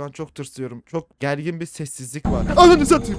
Şu an çok tırsıyorum. Çok gergin bir sessizlik var. Ananı satayım.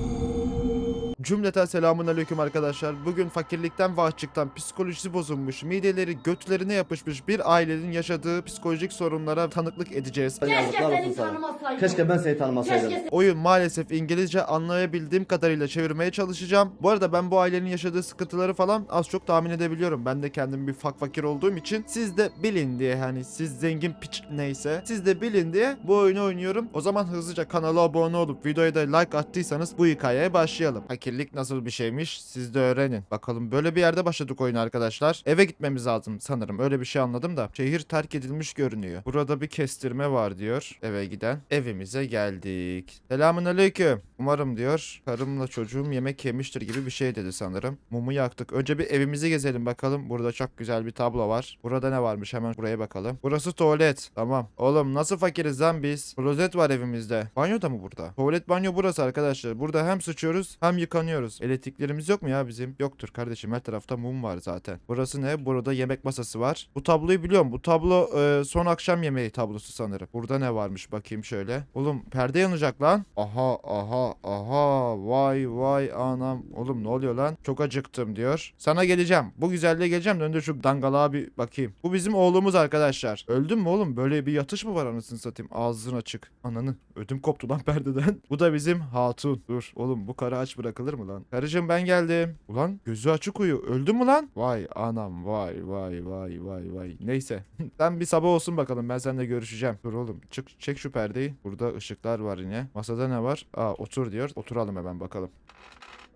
Cümleten selamun aleyküm arkadaşlar. Bugün fakirlikten ve açlıktan psikolojisi bozulmuş, mideleri götlerine yapışmış bir ailenin yaşadığı psikolojik sorunlara tanıklık edeceğiz. Keşke seni tanımasaydım. Keşke ben seni tanımasaydım. Keşke Oyun maalesef İngilizce anlayabildiğim kadarıyla çevirmeye çalışacağım. Bu arada ben bu ailenin yaşadığı sıkıntıları falan az çok tahmin edebiliyorum. Ben de kendim bir fak fakir olduğum için siz de bilin diye hani siz zengin piç neyse siz de bilin diye bu oyunu oynuyorum. O zaman hızlıca kanala abone olup videoya da like attıysanız bu hikayeye başlayalım. Fakirlik nasıl bir şeymiş siz de öğrenin. Bakalım böyle bir yerde başladık oyunu arkadaşlar. Eve gitmemiz lazım sanırım öyle bir şey anladım da. Şehir terk edilmiş görünüyor. Burada bir kestirme var diyor eve giden. Evimize geldik. Selamun aleyküm. Umarım diyor karımla çocuğum yemek yemiştir gibi bir şey dedi sanırım. Mumu yaktık. Önce bir evimizi gezelim bakalım. Burada çok güzel bir tablo var. Burada ne varmış hemen buraya bakalım. Burası tuvalet. Tamam. Oğlum nasıl fakiriz lan biz? Klozet var evimizde. Banyo da mı burada? Tuvalet banyo burası arkadaşlar. Burada hem sıçıyoruz hem yıkanıyoruz. Elektriklerimiz yok mu ya bizim? Yoktur kardeşim. Her tarafta mum var zaten. Burası ne? Burada yemek masası var. Bu tabloyu biliyorum. Bu tablo e, son akşam yemeği tablosu sanırım. Burada ne varmış bakayım şöyle. Oğlum perde yanacak lan. Aha aha aha vay vay anam. Oğlum ne oluyor lan? Çok acıktım diyor. Sana geleceğim. Bu güzelliğe geleceğim. de şu dangalığa bir bakayım. Bu bizim oğlumuz arkadaşlar. Öldün mü oğlum? Böyle bir yatış mı var anasını satayım? Ağzın açık. Ananı. Ödüm koptu lan perdeden. bu da bizim hatun. Dur. Oğlum bu karı aç bırakılır mı lan? Karıcığım ben geldim. Ulan gözü açık uyu. Öldü mü lan? Vay anam vay vay vay vay vay. Neyse. Sen bir sabah olsun bakalım. Ben seninle görüşeceğim. Dur oğlum. Çık çek şu perdeyi. Burada ışıklar var yine. Masada ne var? Aa otur diyor. Oturalım hemen bakalım.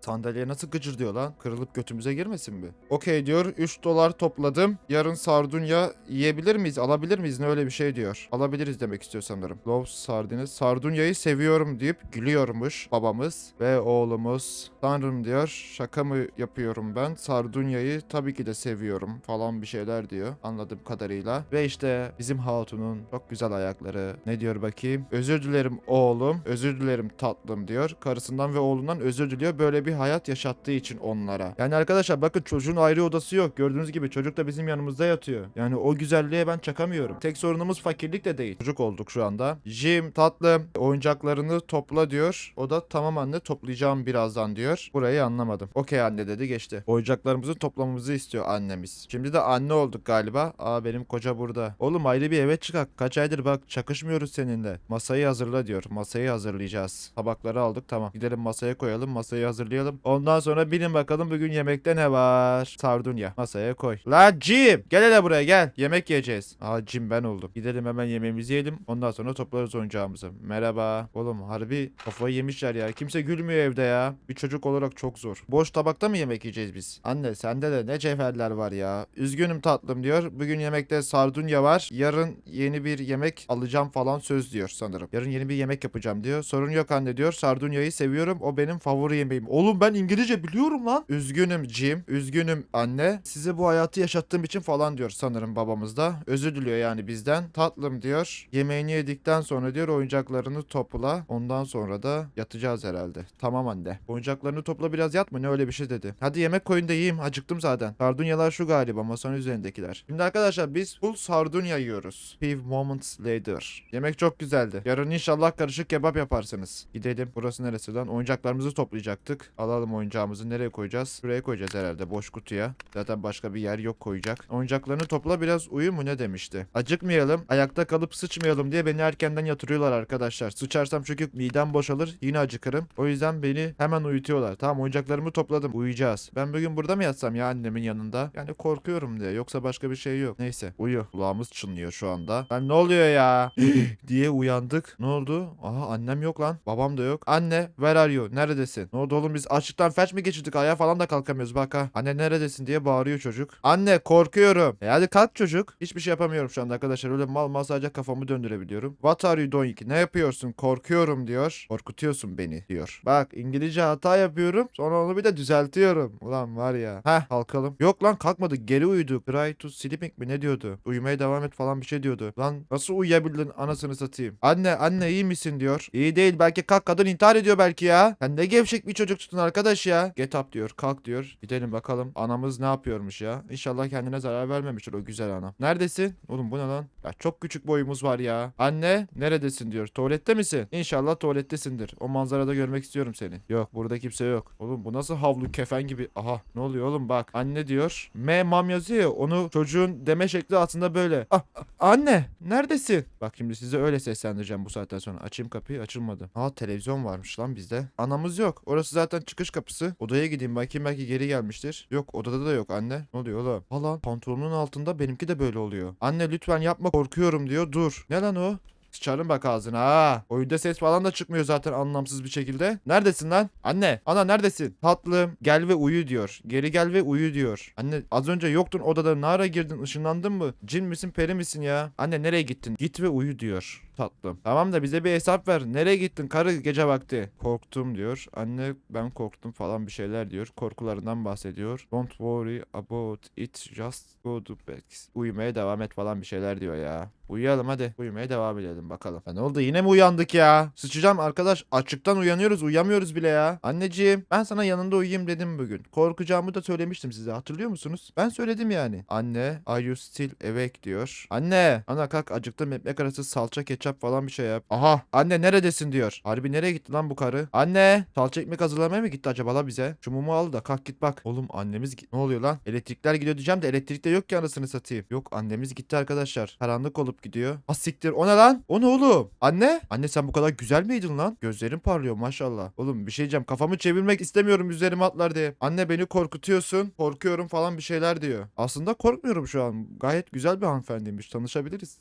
Sandalyeye nasıl gıcır diyor lan? Kırılıp götümüze girmesin mi? Okey diyor. 3 dolar topladım. Yarın sardunya yiyebilir miyiz? Alabilir miyiz? Ne öyle bir şey diyor. Alabiliriz demek istiyor sanırım. Love sardines. Sardunyayı seviyorum deyip gülüyormuş babamız ve oğlumuz. Tanrım diyor. Şaka mı yapıyorum ben? Sardunyayı tabii ki de seviyorum falan bir şeyler diyor. Anladığım kadarıyla. Ve işte bizim hatunun çok güzel ayakları. Ne diyor bakayım? Özür dilerim oğlum. Özür dilerim tatlım diyor. Karısından ve oğlundan özür diliyor. Böyle bir hayat yaşattığı için onlara. Yani arkadaşlar bakın çocuğun ayrı odası yok. Gördüğünüz gibi çocuk da bizim yanımızda yatıyor. Yani o güzelliğe ben çakamıyorum. Tek sorunumuz fakirlik de değil. Çocuk olduk şu anda. Jim tatlım oyuncaklarını topla diyor. O da tamam anne toplayacağım birazdan diyor. Burayı anlamadım. Okey anne dedi geçti. Oyuncaklarımızı toplamamızı istiyor annemiz. Şimdi de anne olduk galiba. Aa benim koca burada. Oğlum ayrı bir eve çıkak. Kaç aydır bak çakışmıyoruz seninle. Masayı hazırla diyor. Masayı hazırlayacağız. Tabakları aldık tamam. Gidelim masaya koyalım. Masayı hazırlayalım. Ondan sonra bilin bakalım bugün yemekte ne var? Sardunya. Masaya koy. La Jim. Gel hele buraya gel. Yemek yiyeceğiz. Aa Jim ben oldum. Gidelim hemen yemeğimizi yiyelim. Ondan sonra toplarız oyuncağımızı. Merhaba. Oğlum harbi kafayı yemişler ya. Kimse gülmüyor evde ya. Bir çocuk olarak çok zor. Boş tabakta mı yemek yiyeceğiz biz? Anne sende de ne cevherler var ya. Üzgünüm tatlım diyor. Bugün yemekte sardunya var. Yarın yeni bir yemek alacağım falan söz diyor sanırım. Yarın yeni bir yemek yapacağım diyor. Sorun yok anne diyor. Sardunyayı seviyorum. O benim favori yemeğim. Oğlum ben İngilizce biliyorum lan. Üzgünüm Jim. Üzgünüm anne. Size bu hayatı yaşattığım için falan diyor sanırım babamız da. Özür diliyor yani bizden. Tatlım diyor. Yemeğini yedikten sonra diyor oyuncaklarını topla. Ondan sonra da yatacağız herhalde. Tamam anne. Oyuncaklarını topla biraz yatma ne öyle bir şey dedi. Hadi yemek koyun da yiyeyim. Acıktım zaten. Sardunyalar şu galiba masanın üzerindekiler. Şimdi arkadaşlar biz full sardunya yiyoruz. Few moments later. Yemek çok güzeldi. Yarın inşallah karışık kebap yaparsınız. Gidelim. Burası neresi lan? Oyuncaklarımızı toplayacaktık. Alalım oyuncağımızı. Nereye koyacağız? Şuraya koyacağız herhalde boş kutuya. Zaten başka bir yer yok koyacak. Oyuncaklarını topla biraz uyu mu ne demişti. Acıkmayalım. Ayakta kalıp sıçmayalım diye beni erkenden yatırıyorlar arkadaşlar. Sıçarsam çünkü midem boşalır. Yine acıkırım. O yüzden beni hemen uyutuyorlar. Tamam oyuncaklarımı topladım. Uyuyacağız. Ben bugün burada mı yatsam ya annemin yanında? Yani korkuyorum diye. Yoksa başka bir şey yok. Neyse uyu. Kulağımız çınlıyor şu anda. Ben ne oluyor ya? diye uyandık. Ne oldu? Aha annem yok lan. Babam da yok. Anne where are you? Neredesin? Ne oldu oğlum biz açlıktan felç mi geçirdik? Ayağa falan da kalkamıyoruz bak ha. Anne neredesin diye bağırıyor çocuk. Anne korkuyorum. E hadi kalk çocuk. Hiçbir şey yapamıyorum şu anda arkadaşlar. Öyle mal mal sadece kafamı döndürebiliyorum. What are you doing? Ne yapıyorsun? Korkuyorum diyor. Korkutuyorsun beni diyor. Bak İngilizce hata yapıyorum. Sonra onu bir de düzeltiyorum. Ulan var ya. Heh kalkalım. Yok lan kalkmadı. Geri uyudu. Try to sleeping mi ne diyordu? Uyumaya devam et falan bir şey diyordu. Lan nasıl uyuyabildin anasını satayım. Anne anne iyi misin diyor. İyi değil belki kalk kadın intihar ediyor belki ya. Sen ne gevşek bir çocuksun yaptın arkadaş ya? Get up diyor. Kalk diyor. Gidelim bakalım. Anamız ne yapıyormuş ya? İnşallah kendine zarar vermemiştir o güzel anam. Neredesin? Oğlum bu ne lan? Ya çok küçük boyumuz var ya. Anne neredesin diyor. Tuvalette misin? İnşallah tuvalettesindir. O manzarada görmek istiyorum seni. Yok burada kimse yok. Oğlum bu nasıl havlu kefen gibi. Aha ne oluyor oğlum bak. Anne diyor. M mam yazıyor ya. Onu çocuğun deme şekli aslında böyle. Ah, ah, anne neredesin? Bak şimdi size öyle seslendireceğim bu saatten sonra. Açayım kapıyı açılmadı. Aa televizyon varmış lan bizde. Anamız yok. Orası zaten çıkış kapısı. Odaya gideyim bakayım belki geri gelmiştir. Yok odada da yok anne. Ne oluyor oğlum? Ha lan pantolonun altında benimki de böyle oluyor. Anne lütfen yapma korkuyorum diyor. Dur. Ne lan o? Sıçarım bak ağzına ha. Oyunda ses falan da çıkmıyor zaten anlamsız bir şekilde. Neredesin lan? Anne. Ana neredesin? Tatlım gel ve uyu diyor. Geri gel ve uyu diyor. Anne az önce yoktun odada. Ne ara girdin? Işınlandın mı? Cin misin peri misin ya? Anne nereye gittin? Git ve uyu diyor. Tatlım. Tamam da bize bir hesap ver. Nereye gittin karı gece vakti? Korktum diyor. Anne ben korktum falan bir şeyler diyor. Korkularından bahsediyor. Don't worry about it. Just go to bed. Uyumaya devam et falan bir şeyler diyor ya. Uyuyalım hadi. Uyumaya devam edelim bakalım. Ya ne oldu yine mi uyandık ya? Sıçacağım arkadaş. Açıktan uyanıyoruz uyuyamıyoruz bile ya. Anneciğim ben sana yanında uyuyayım dedim bugün. Korkacağımı da söylemiştim size hatırlıyor musunuz? Ben söyledim yani. Anne are you still awake diyor. Anne. Ana kalk acıktım ekmek arası salça ketçap falan bir şey yap. Aha anne neredesin diyor. Harbi nereye gitti lan bu karı? Anne salça ekmek hazırlamaya mı gitti acaba la bize? Şu mumu al da kalk git bak. Oğlum annemiz gi- ne oluyor lan? Elektrikler gidiyor diyeceğim de elektrik de yok ki anasını satayım. Yok annemiz gitti arkadaşlar. Karanlık olup gidiyor. Ha siktir o ne lan? O ne oğlum? Anne? Anne sen bu kadar güzel miydin lan? Gözlerin parlıyor maşallah. Oğlum bir şey diyeceğim kafamı çevirmek istemiyorum üzerime atlar diye. Anne beni korkutuyorsun. Korkuyorum falan bir şeyler diyor. Aslında korkmuyorum şu an. Gayet güzel bir hanımefendiymiş. Tanışabiliriz.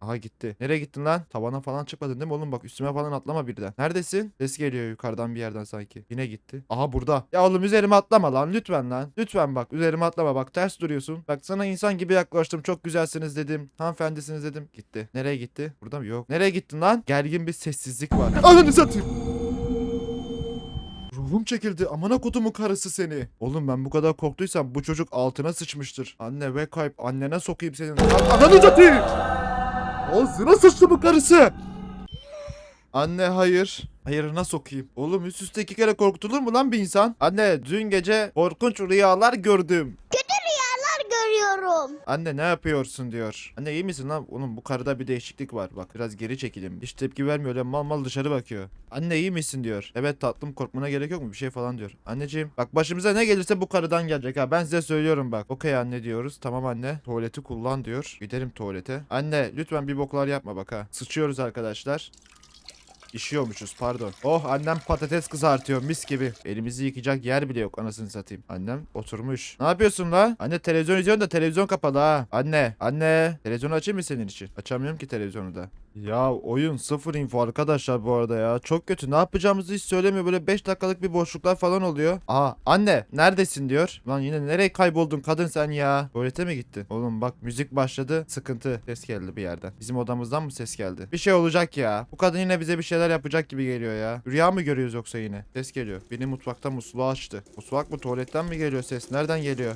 Aha gitti. Nereye gittin lan? Tavana falan çıkmadın değil mi oğlum? Bak üstüme falan atlama birden. Neredesin? Ses geliyor yukarıdan bir yerden sanki. Yine gitti. Aha burada. Ya oğlum üzerime atlama lan. Lütfen lan. Lütfen bak üzerime atlama. Bak ters duruyorsun. Bak sana insan gibi yaklaştım. Çok güzelsiniz dedim. Hanımefendisiniz dedim. Gitti. Nereye gitti? Burada mı? Yok. Nereye gittin lan? Gergin bir sessizlik var. Ananı satayım. Ruhum çekildi. Amına kodumun karısı seni. Oğlum ben bu kadar korktuysam bu çocuk altına sıçmıştır. Anne ve kayıp. Annene sokayım senin. Ananı satayım. Ağzına sıçtı bu karısı. Anne hayır. Hayırına sokayım. Oğlum üst üste iki kere korkutulur mu lan bir insan? Anne dün gece korkunç rüyalar gördüm. Görüyorum. Anne ne yapıyorsun diyor. Anne iyi misin lan? Oğlum bu karıda bir değişiklik var. Bak biraz geri çekilin. Hiç tepki vermiyor. Öyle mal mal dışarı bakıyor. Anne iyi misin diyor. Evet tatlım korkmana gerek yok mu? Bir şey falan diyor. Anneciğim bak başımıza ne gelirse bu karıdan gelecek ha. Ben size söylüyorum bak. Okey anne diyoruz. Tamam anne. Tuvaleti kullan diyor. Gidelim tuvalete. Anne lütfen bir boklar yapma bak ha. Sıçıyoruz arkadaşlar. İşiyormuşuz pardon. Oh annem patates kızartıyor mis gibi. Elimizi yıkayacak yer bile yok anasını satayım. Annem oturmuş. Ne yapıyorsun la? Anne televizyon izliyorsun da televizyon kapalı ha. Anne. Anne. Televizyonu açayım mı senin için? Açamıyorum ki televizyonu da. Ya oyun sıfır info arkadaşlar bu arada ya. Çok kötü. Ne yapacağımızı hiç söylemiyor. Böyle 5 dakikalık bir boşluklar falan oluyor. Aa anne neredesin diyor. Lan yine nereye kayboldun kadın sen ya? Tuvalete mi gittin? Oğlum bak müzik başladı. Sıkıntı. Ses geldi bir yerden. Bizim odamızdan mı ses geldi? Bir şey olacak ya. Bu kadın yine bize bir şeyler yapacak gibi geliyor ya. Rüya mı görüyoruz yoksa yine? Ses geliyor. Beni mutfakta musluğu açtı. Mutfak mı tuvaletten mi geliyor ses? Nereden geliyor?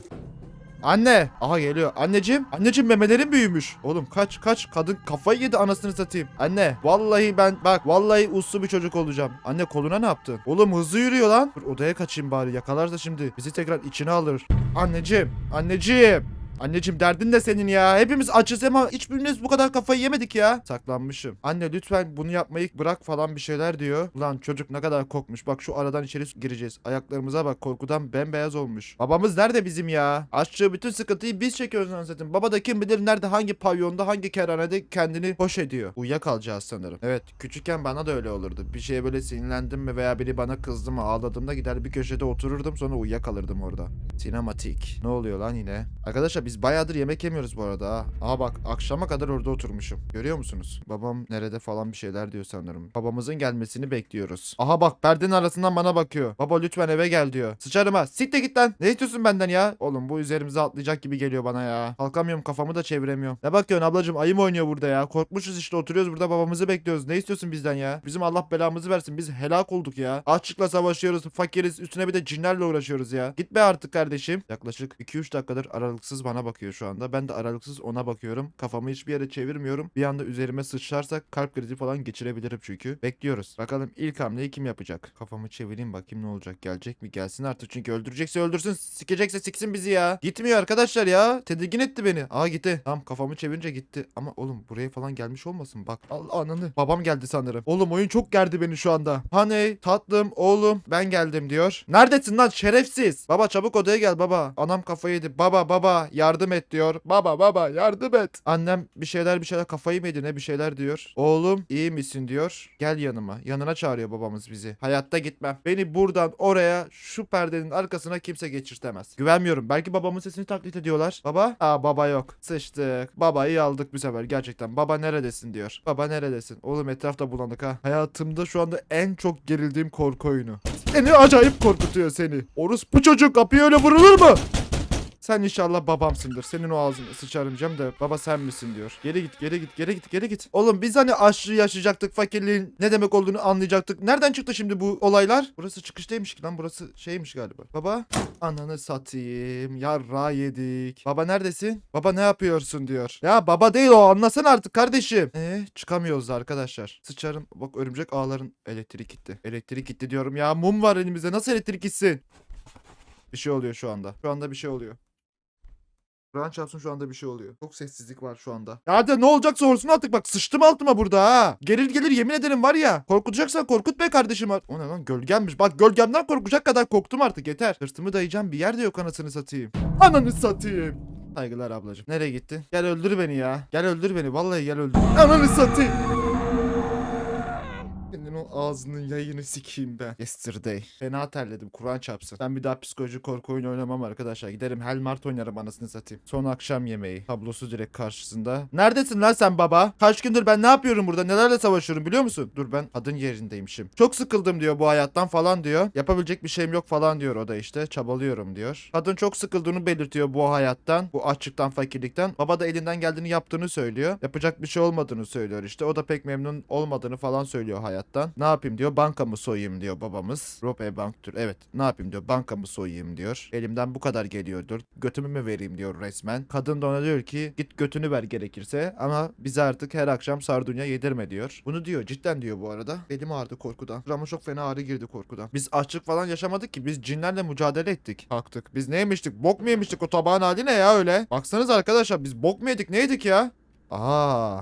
Anne. Aha geliyor. Anneciğim. Anneciğim memelerim büyümüş. Oğlum kaç kaç. Kadın kafayı yedi anasını satayım. Anne. Vallahi ben bak. Vallahi uslu bir çocuk olacağım. Anne koluna ne yaptın? Oğlum hızlı yürüyor lan. Dur odaya kaçayım bari. Yakalarsa şimdi. Bizi tekrar içine alır. Anneciğim. Anneciğim. Anneciğim derdin de senin ya. Hepimiz açız ama hiçbirimiz bu kadar kafayı yemedik ya. Saklanmışım. Anne lütfen bunu yapmayı bırak falan bir şeyler diyor. Ulan çocuk ne kadar korkmuş. Bak şu aradan içeri gireceğiz. Ayaklarımıza bak korkudan bembeyaz olmuş. Babamız nerede bizim ya? Açtığı bütün sıkıntıyı biz çekiyoruz anasını Baba da kim bilir nerede hangi pavyonda hangi kerhanede kendini hoş ediyor. Uyuyakalacağız sanırım. Evet küçükken bana da öyle olurdu. Bir şeye böyle sinirlendim mi veya biri bana kızdı mı ağladığımda gider bir köşede otururdum sonra uyuyakalırdım orada. Sinematik. Ne oluyor lan yine? Arkadaşlar biz bayağıdır yemek yemiyoruz bu arada ha. Aha bak akşama kadar orada oturmuşum. Görüyor musunuz? Babam nerede falan bir şeyler diyor sanırım. Babamızın gelmesini bekliyoruz. Aha bak perdenin arasından bana bakıyor. Baba lütfen eve gel diyor. Sıçarım ha. Siktir git lan. Ne istiyorsun benden ya? Oğlum bu üzerimize atlayacak gibi geliyor bana ya. Kalkamıyorum kafamı da çeviremiyorum. Ne bakıyorsun ablacığım ayı mı oynuyor burada ya? Korkmuşuz işte oturuyoruz burada babamızı bekliyoruz. Ne istiyorsun bizden ya? Bizim Allah belamızı versin. Biz helak olduk ya. Açlıkla savaşıyoruz. Fakiriz. Üstüne bir de cinlerle uğraşıyoruz ya. Git be artık kardeşim. Yaklaşık 2-3 dakikadır aralıksız bana bana bakıyor şu anda. Ben de aralıksız ona bakıyorum. Kafamı hiçbir yere çevirmiyorum. Bir anda üzerime sıçrarsa kalp krizi falan geçirebilirim çünkü. Bekliyoruz. Bakalım ilk hamleyi kim yapacak? Kafamı çevireyim bakayım ne olacak. Gelecek mi? Gelsin artık çünkü öldürecekse öldürsün. Sikecekse siksin bizi ya. Gitmiyor arkadaşlar ya. Tedirgin etti beni. Aa gitti. Tamam kafamı çevirince gitti. Ama oğlum buraya falan gelmiş olmasın? Bak. Al ananı. Babam geldi sanırım. Oğlum oyun çok gerdi beni şu anda. Haney tatlım oğlum ben geldim diyor. Neredesin lan şerefsiz? Baba çabuk odaya gel baba. Anam kafayı yedi. Baba baba yardım et diyor. Baba baba yardım et. Annem bir şeyler bir şeyler kafayı mı yedi ne bir şeyler diyor. Oğlum iyi misin diyor. Gel yanıma. Yanına çağırıyor babamız bizi. Hayatta gitmem. Beni buradan oraya şu perdenin arkasına kimse geçirtemez. Güvenmiyorum. Belki babamın sesini taklit ediyorlar. Baba? Aa baba yok. Sıçtık. Babayı aldık bu sefer gerçekten. Baba neredesin diyor. Baba neredesin? Oğlum etrafta bulanık ha. Hayatımda şu anda en çok gerildiğim korku oyunu. Seni acayip korkutuyor seni. Orus bu çocuk kapıya öyle vurulur mu? Sen inşallah babamsındır. Senin o ağzını sıçarım Cem de baba sen misin diyor. Geri git geri git geri git geri git. Oğlum biz hani aşırı yaşayacaktık fakirliğin ne demek olduğunu anlayacaktık. Nereden çıktı şimdi bu olaylar? Burası çıkıştaymış ki lan burası şeymiş galiba. Baba ananı satayım yarra yedik. Baba neredesin? Baba ne yapıyorsun diyor. Ya baba değil o anlasana artık kardeşim. Eee çıkamıyoruz arkadaşlar. Sıçarım bak örümcek ağların elektrik gitti. Elektrik gitti diyorum ya mum var elimizde nasıl elektrik gitsin? Bir şey oluyor şu anda. Şu anda bir şey oluyor. Kur'an çarpsın şu anda bir şey oluyor. Çok sessizlik var şu anda. Ya hadi ne olacaksa olsun artık bak sıçtım altıma burada ha. Gelir gelir yemin ederim var ya. Korkutacaksan korkut be kardeşim. O ne lan gölgemmiş. Bak gölgemden korkacak kadar korktum artık yeter. Sırtımı dayayacağım bir yerde yok anasını satayım. Ananı satayım. Saygılar ablacığım. Nereye gittin? Gel öldür beni ya. Gel öldür beni. Vallahi gel öldür. Ananı satayım. Ağzının yayını sikeyim ben. Yesterday. Fena terledim. Kur'an çarpsın. Ben bir daha psikolojik korku oyunu oynamam arkadaşlar. Giderim Helmart oynarım anasını satayım. Son akşam yemeği. Tablosu direkt karşısında. Neredesin lan sen baba? Kaç gündür ben ne yapıyorum burada? Nelerle savaşıyorum biliyor musun? Dur ben kadın yerindeymişim. Çok sıkıldım diyor bu hayattan falan diyor. Yapabilecek bir şeyim yok falan diyor o da işte. Çabalıyorum diyor. Kadın çok sıkıldığını belirtiyor bu hayattan. Bu açlıktan, fakirlikten. Baba da elinden geldiğini yaptığını söylüyor. Yapacak bir şey olmadığını söylüyor işte. O da pek memnun olmadığını falan söylüyor hayattan. Ne yapayım diyor. Banka mı soyayım diyor babamız. Rope Bank'tür. Evet. Ne yapayım diyor. Banka mı soyayım diyor. Elimden bu kadar geliyordur. Götümü mü vereyim diyor resmen. Kadın da ona diyor ki git götünü ver gerekirse ama bize artık her akşam sardunya yedirme diyor. Bunu diyor. Cidden diyor bu arada. Belim ağrıdı korkudan. Ama çok fena ağrı girdi korkudan. Biz açlık falan yaşamadık ki. Biz cinlerle mücadele ettik. Kalktık. Biz ne yemiştik? Bok mu yemiştik? O tabağın hali ne ya öyle? Baksanız arkadaşlar biz bok mu yedik? Ne yedik ya? Aa.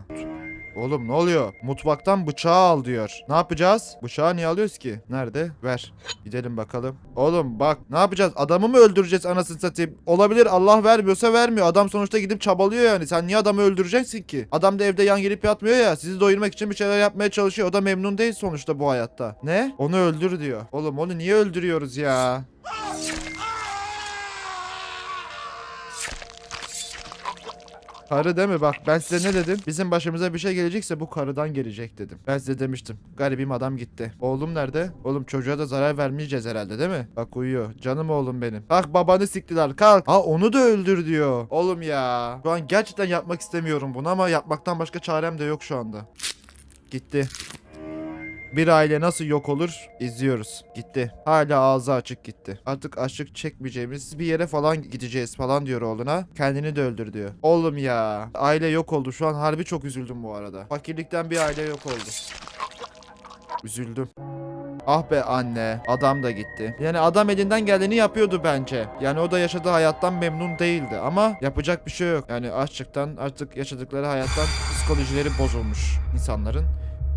Oğlum ne oluyor? Mutfaktan bıçağı al diyor. Ne yapacağız? Bıçağı niye alıyoruz ki? Nerede? Ver. Gidelim bakalım. Oğlum bak ne yapacağız? Adamı mı öldüreceğiz anasını satayım? Olabilir Allah vermiyorsa vermiyor. Adam sonuçta gidip çabalıyor yani. Sen niye adamı öldüreceksin ki? Adam da evde yan gelip yatmıyor ya. Sizi doyurmak için bir şeyler yapmaya çalışıyor. O da memnun değil sonuçta bu hayatta. Ne? Onu öldür diyor. Oğlum onu niye öldürüyoruz ya? Karı değil mi? Bak ben size ne dedim? Bizim başımıza bir şey gelecekse bu karıdan gelecek dedim. Ben size demiştim. Garibim adam gitti. Oğlum nerede? Oğlum çocuğa da zarar vermeyeceğiz herhalde değil mi? Bak uyuyor. Canım oğlum benim. Bak babanı siktiler. Kalk. Ha onu da öldür diyor. Oğlum ya. Şu an gerçekten yapmak istemiyorum bunu ama yapmaktan başka çarem de yok şu anda. Gitti. Bir aile nasıl yok olur izliyoruz. Gitti. Hala ağzı açık gitti. Artık açlık çekmeyeceğimiz bir yere falan gideceğiz falan diyor oğluna. Kendini de öldür diyor. Oğlum ya. Aile yok oldu. Şu an harbi çok üzüldüm bu arada. Fakirlikten bir aile yok oldu. Üzüldüm. Ah be anne. Adam da gitti. Yani adam elinden geleni yapıyordu bence. Yani o da yaşadığı hayattan memnun değildi. Ama yapacak bir şey yok. Yani açlıktan artık yaşadıkları hayattan psikolojileri bozulmuş insanların.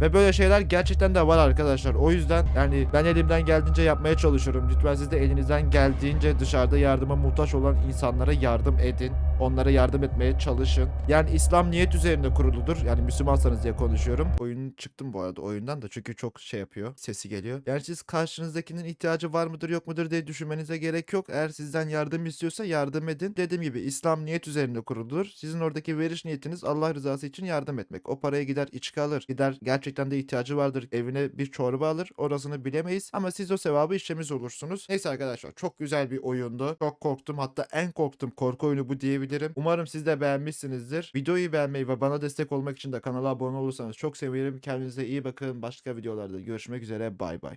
Ve böyle şeyler gerçekten de var arkadaşlar. O yüzden yani ben elimden geldiğince yapmaya çalışıyorum. Lütfen siz de elinizden geldiğince dışarıda yardıma muhtaç olan insanlara yardım edin. Onlara yardım etmeye çalışın. Yani İslam niyet üzerine kuruludur. Yani Müslümansanız diye konuşuyorum. Oyun çıktım bu arada oyundan da çünkü çok şey yapıyor. Sesi geliyor. Yani siz karşınızdakinin ihtiyacı var mıdır yok mudur diye düşünmenize gerek yok. Eğer sizden yardım istiyorsa yardım edin. Dediğim gibi İslam niyet üzerine kuruludur. Sizin oradaki veriş niyetiniz Allah rızası için yardım etmek. O paraya gider içki alır. Gider gerçekten de ihtiyacı vardır. Evine bir çorba alır. Orasını bilemeyiz. Ama siz o sevabı işlemiş olursunuz. Neyse arkadaşlar çok güzel bir oyundu. Çok korktum. Hatta en korktum korku oyunu bu diyebilirim. Umarım siz de beğenmişsinizdir. Videoyu beğenmeyi ve bana destek olmak için de kanala abone olursanız çok sevinirim. Kendinize iyi bakın. Başka videolarda görüşmek üzere. Bay bay.